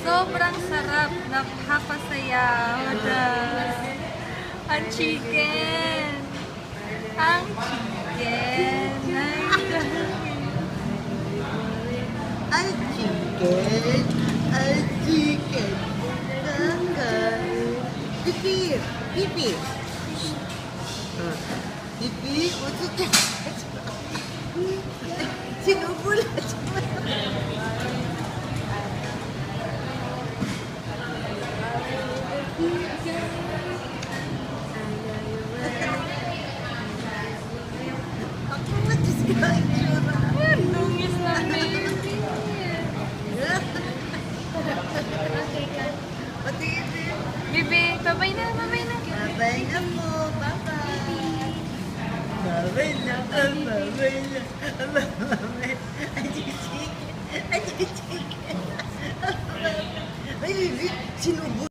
Sobrang sarap, napapasaya. Ang chicken! Ang chicken! I chicken, I chicken, Pipi, pipi. Pipi, what's it? Bebe, babay na, babay na. Babay na po, babay. Babay na, babay na, babay. Ajiksik, ajiksik. Ay, Bebe, sinubo.